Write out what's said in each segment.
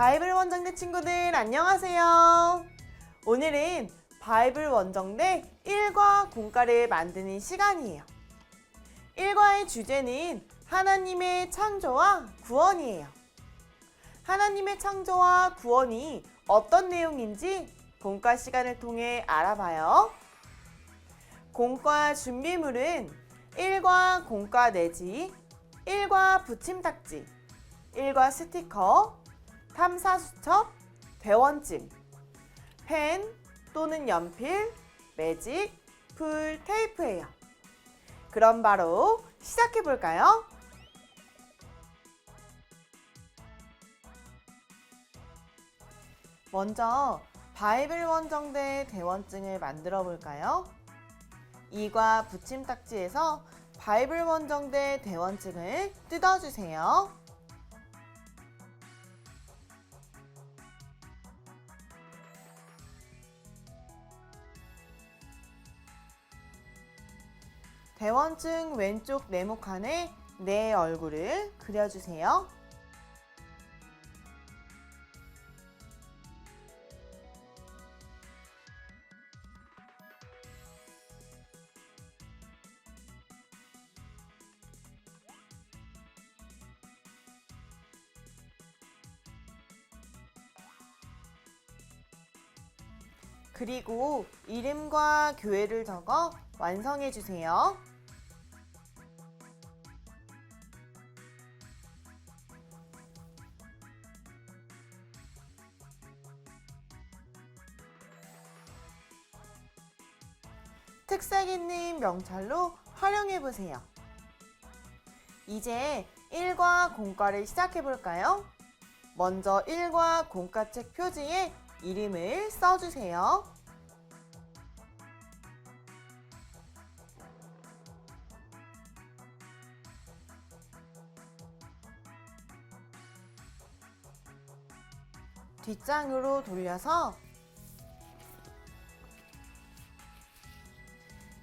바이블 원정대 친구들 안녕하세요. 오늘은 바이블 원정대 1과 공과를 만드는 시간이에요. 1과의 주제는 하나님의 창조와 구원이에요. 하나님의 창조와 구원이 어떤 내용인지 공과 시간을 통해 알아봐요. 공과 준비물은 1과 공과 내지, 1과 붙임딱지, 1과 스티커, 탐사수첩, 대원증, 펜 또는 연필, 매직, 풀, 테이프예요. 그럼 바로 시작해 볼까요? 먼저 바이블 원정대 대원증을 만들어 볼까요? 이과 붙임딱지에서 바이블 원정대 대원증을 뜯어주세요. 대원증 왼쪽 네모칸에 내 얼굴을 그려주세요. 그리고 이름과 교회를 적어 완성해 주세요. 명찰로 활용해 보세요. 이제 1과 공과를 시작해 볼까요? 먼저 1과 공과책 표지에 이름을 써주세요. 뒷장으로 돌려서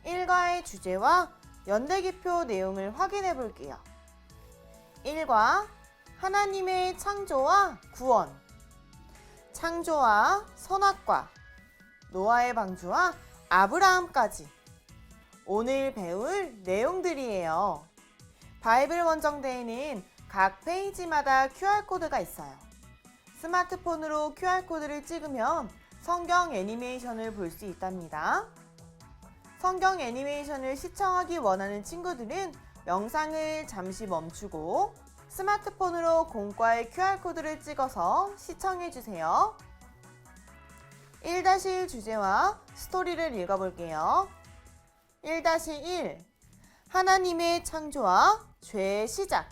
1과의 주제와 연대기표 내용을 확인해 볼게요. 1과 하나님의 창조와 구원 창조와 선악과 노아의 방주와 아브라함까지 오늘 배울 내용들이에요. 바이블 원정대에는 각 페이지마다 QR코드가 있어요. 스마트폰으로 QR코드를 찍으면 성경 애니메이션을 볼 수 있답니다. 성경 애니메이션을 시청하기 원하는 친구들은 영상을 잠시 멈추고 스마트폰으로 공과의 QR코드를 찍어서 시청해 주세요. 1-1 주제와 스토리를 읽어볼게요. 1-1 하나님의 창조와 죄의 시작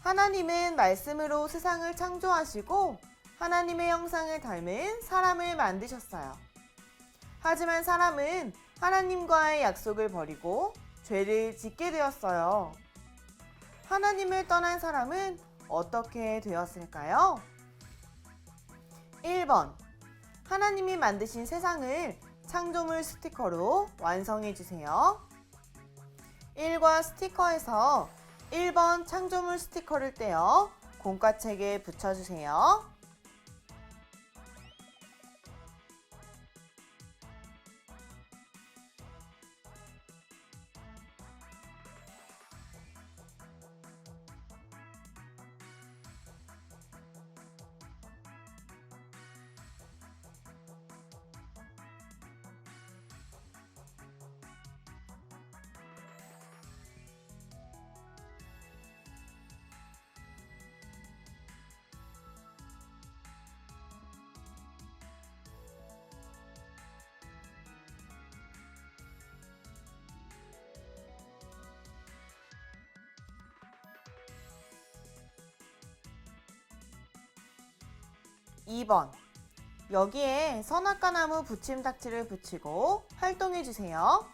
하나님은 말씀으로 세상을 창조하시고 하나님의 형상을 닮은 사람을 만드셨어요. 하지만 사람은 하나님과의 약속을 버리고 죄를 짓게 되었어요. 하나님을 떠난 사람은 어떻게 되었을까요? 1번. 하나님이 만드신 세상을 창조물 스티커로 완성해 주세요. 1과 스티커에서 1번 창조물 스티커를 떼어 공과책에 붙여주세요. 2번. 여기에 선악과 나무 붙임딱지를 붙이고 활동해 주세요.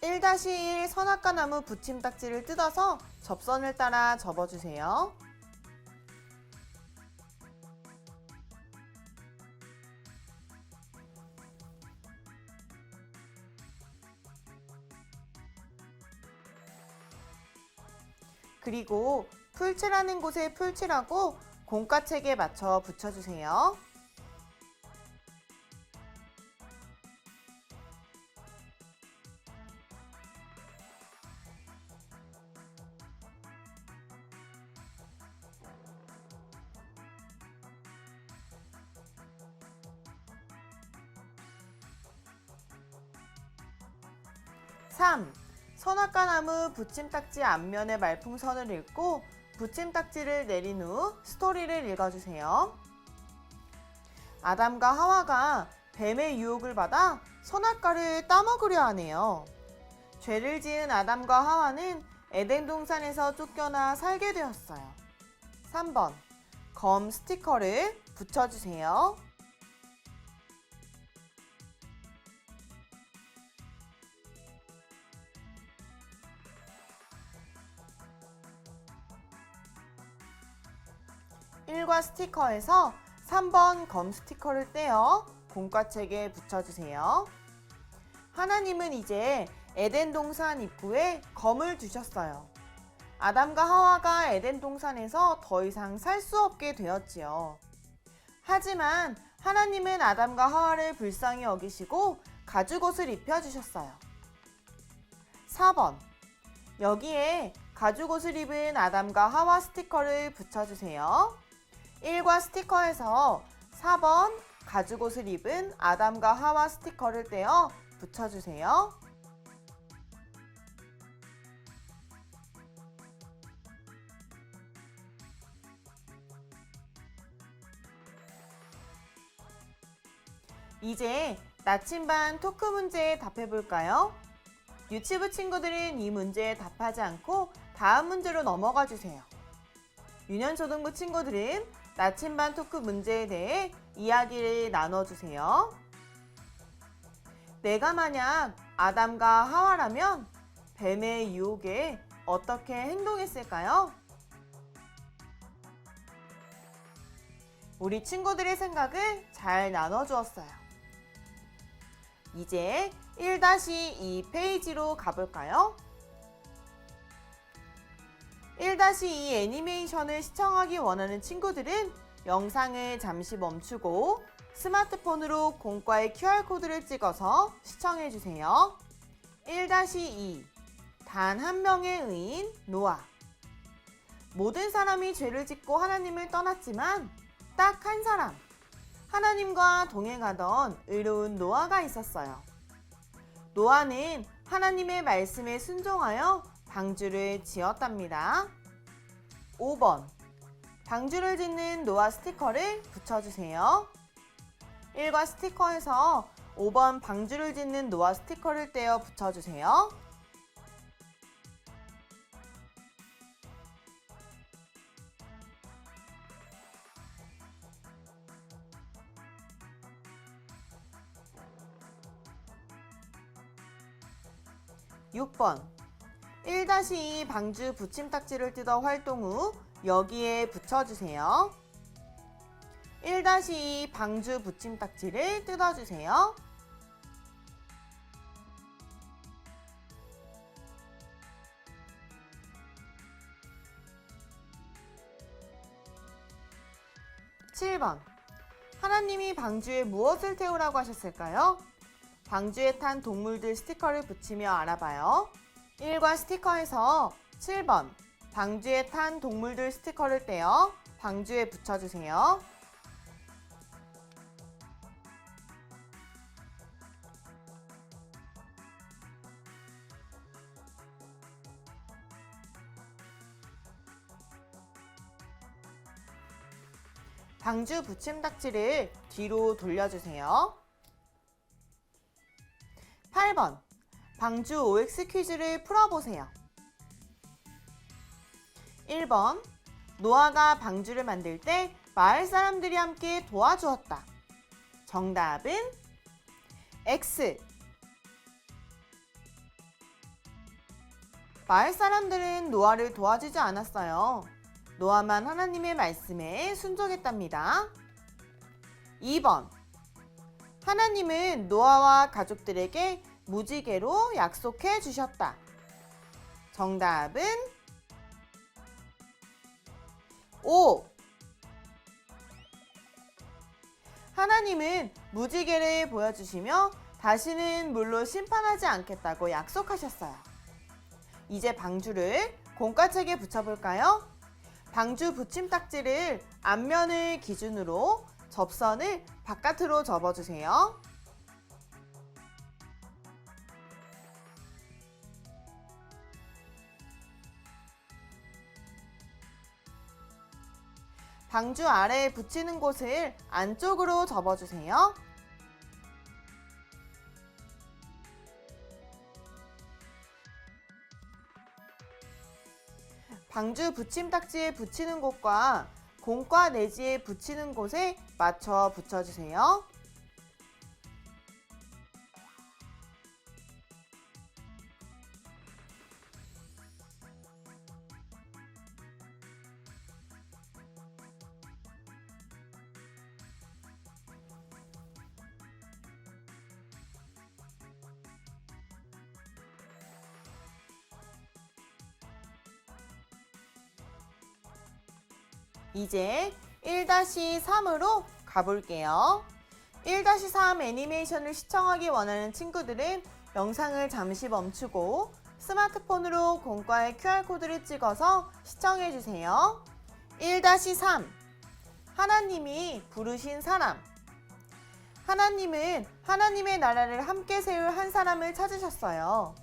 1-1 선악과 나무 붙임딱지를 뜯어서 접선을 따라 접어주세요. 그리고 풀칠하는 곳에 풀칠하고 공과책에 맞춰 붙여주세요. 삼 선악과나무 붙임딱지 앞면의 말풍선을 읽고 붙임딱지를 내린 후 스토리를 읽어주세요. 아담과 하와가 뱀의 유혹을 받아 선악과를 따먹으려 하네요. 죄를 지은 아담과 하와는 에덴 동산에서 쫓겨나 살게 되었어요. 3번 검 스티커를 붙여주세요. 일과 스티커에서 3번 검 스티커를 떼어 공과책에 붙여주세요. 하나님은 이제 에덴 동산 입구에 검을 두셨어요. 아담과 하와가 에덴 동산에서 더 이상 살 수 없게 되었지요. 하지만 하나님은 아담과 하와를 불쌍히 여기시고 가죽옷을 입혀주셨어요. 4번. 여기에 가죽옷을 입은 아담과 하와 스티커를 붙여주세요. 1과 스티커에서 4번 가죽옷을 입은 아담과 하와 스티커를 떼어 붙여주세요. 이제 나침반 토크 문제에 답해 볼까요? 유치부 친구들은 이 문제에 답하지 않고 다음 문제로 넘어가 주세요. 유년초등부 친구들은 나침반 토크 문제에 대해 이야기를 나눠주세요. 내가 만약 아담과 하와라면 뱀의 유혹에 어떻게 행동했을까요? 우리 친구들의 생각을 잘 나눠주었어요. 이제 1-2 페이지로 가볼까요? 1-2 애니메이션을 시청하기 원하는 친구들은 영상을 잠시 멈추고 스마트폰으로 공과의 QR코드를 찍어서 시청해주세요. 1-2 단 한 명의 의인 노아 모든 사람이 죄를 짓고 하나님을 떠났지만 딱 한 사람 하나님과 동행하던 의로운 노아가 있었어요. 노아는 하나님의 말씀에 순종하여 방주를 지었답니다. 5번. 방주를 짓는 노아 스티커를 붙여주세요. 1과 스티커에서 5번 방주를 짓는 노아 스티커를 떼어 붙여주세요. 육번 1-2 방주 붙임딱지를 뜯어 활동 후 여기에 붙여주세요. 1-2 방주 붙임딱지를 뜯어주세요. 칠번 하나님이 방주에 무엇을 태우라고 하셨을까요? 방주에 탄 동물들 스티커를 붙이며 알아봐요. 1과 스티커에서 7번 방주에 탄 동물들 스티커를 떼어 방주에 붙여주세요. 방주 붙임딱지를 뒤로 돌려주세요. 8번 방주 OX 퀴즈를 풀어보세요. 1번 노아가 방주를 만들 때 마을 사람들이 함께 도와주었다. 정답은 X. 마을 사람들은 노아를 도와주지 않았어요. 노아만 하나님의 말씀에 순종했답니다. 2번 하나님은 노아와 가족들에게 무지개로 약속해 주셨다. 정답은 5. 하나님은 무지개를 보여주시며 다시는 물로 심판하지 않겠다고 약속하셨어요. 이제 방주를 공과책에 붙여볼까요? 방주 붙임딱지를 앞면을 기준으로 접선을 바깥으로 접어주세요. 방주 아래에 붙이는 곳을 안쪽으로 접어주세요. 방주 붙임딱지에 붙이는 곳과 공과 내지에 붙이는 곳에 맞춰 붙여주세요. 이제 1-3으로 가볼게요. 1-3 애니메이션을 시청하기 원하는 친구들은 영상을 잠시 멈추고 스마트폰으로 공과의 QR코드를 찍어서 시청해주세요. 1-3 하나님이 부르신 사람 하나님은 하나님의 나라를 함께 세울 한 사람을 찾으셨어요.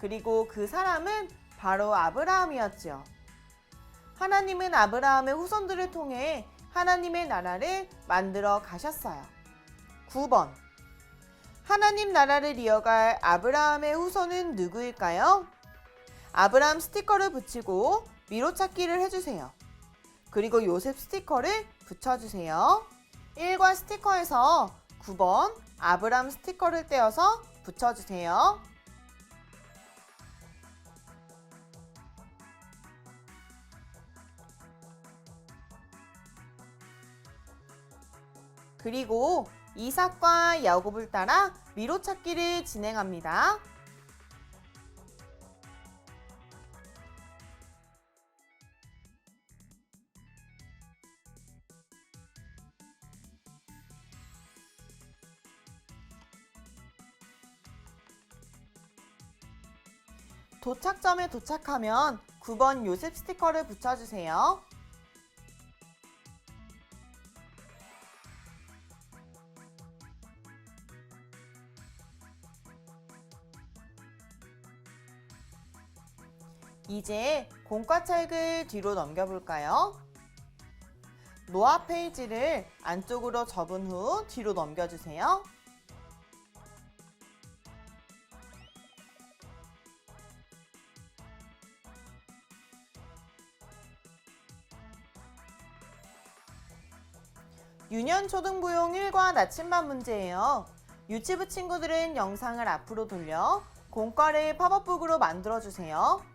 그리고 그 사람은 바로 아브라함이었죠. 하나님은 아브라함의 후손들을 통해 하나님의 나라를 만들어 가셨어요. 9번. 하나님 나라를 이어갈 아브라함의 후손은 누구일까요? 아브라함 스티커를 붙이고 미로찾기를 해주세요. 그리고 요셉 스티커를 붙여주세요. 1과 스티커에서 9번 아브라함 스티커를 떼어서 붙여주세요. 그리고 이삭과 야곱을 따라 미로찾기를 진행합니다. 도착점에 도착하면 9번 요셉 스티커를 붙여주세요. 이제 공과책을 뒤로 넘겨볼까요? 노아 페이지를 안쪽으로 접은 후 뒤로 넘겨주세요. 유년 초등부용 1과 나침반 문제예요. 유치부 친구들은 영상을 앞으로 돌려 공과를 팝업북으로 만들어주세요.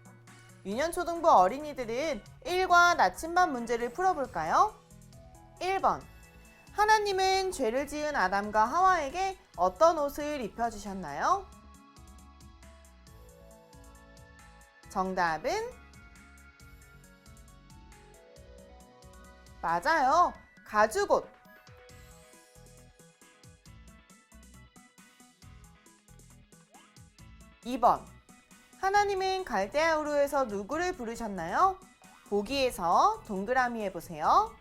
유년초등부 어린이들은 1과 나침반 문제를 풀어볼까요? 1번. 하나님은 죄를 지은 아담과 하와에게 어떤 옷을 입혀주셨나요? 정답은 맞아요. 가죽옷. 2번. 하나님은 갈대아 우르에서 누구를 부르셨나요? 보기에서 동그라미 해보세요.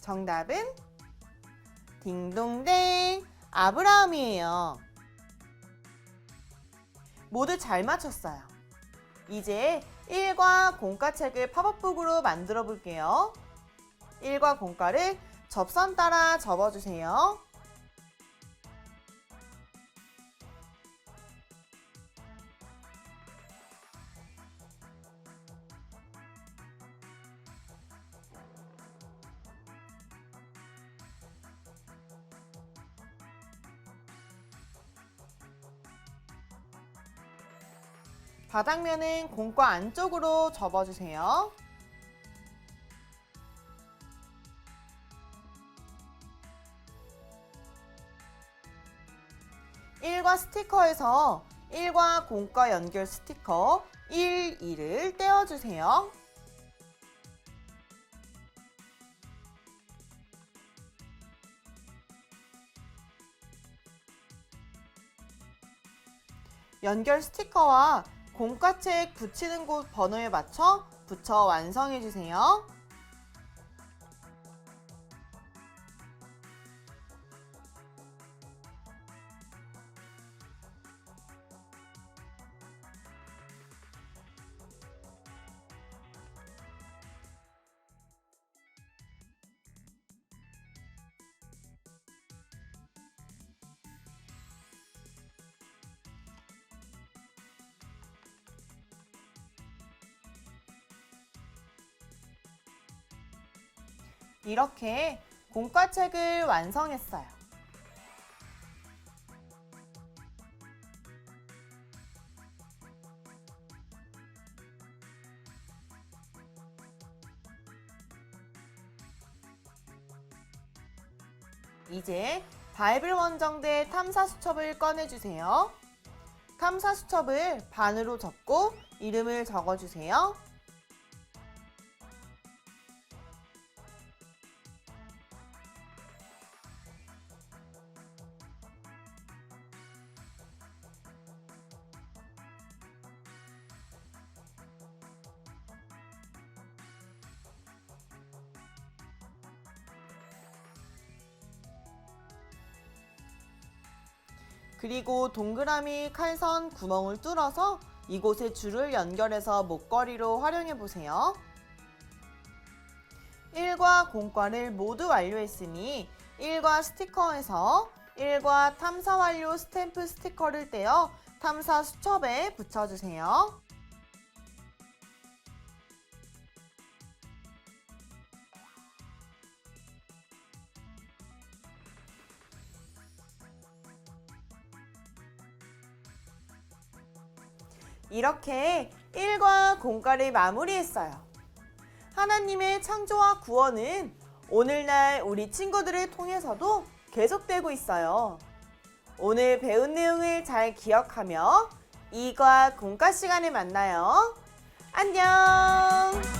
정답은 딩동댕 아브라함이에요. 모두 잘 맞췄어요. 이제 1과 공과책을 팝업북으로 만들어 볼게요. 1과 공과를 접선 따라 접어주세요. 바닥면은 공과 안쪽으로 접어주세요. 1과 스티커에서 1과 공과 연결 스티커 1, 2를 떼어주세요. 연결 스티커와 공과책 붙이는 곳 번호에 맞춰 붙여 완성해 주세요. 이렇게 공과책을 완성했어요. 이제 바이블 원정대 탐사 수첩을 꺼내주세요. 탐사 수첩을 반으로 접고 이름을 적어주세요. 그리고 동그라미 칼선 구멍을 뚫어서 이곳에 줄을 연결해서 목걸이로 활용해 보세요. 1과 공과를 모두 완료했으니 1과 스티커에서 1과 탐사 완료 스탬프 스티커를 떼어 탐사 수첩에 붙여주세요. 이렇게 1과 공과를 마무리했어요. 하나님의 창조와 구원은 오늘날 우리 친구들을 통해서도 계속되고 있어요. 오늘 배운 내용을 잘 기억하며 2과 공과 시간에 만나요. 안녕!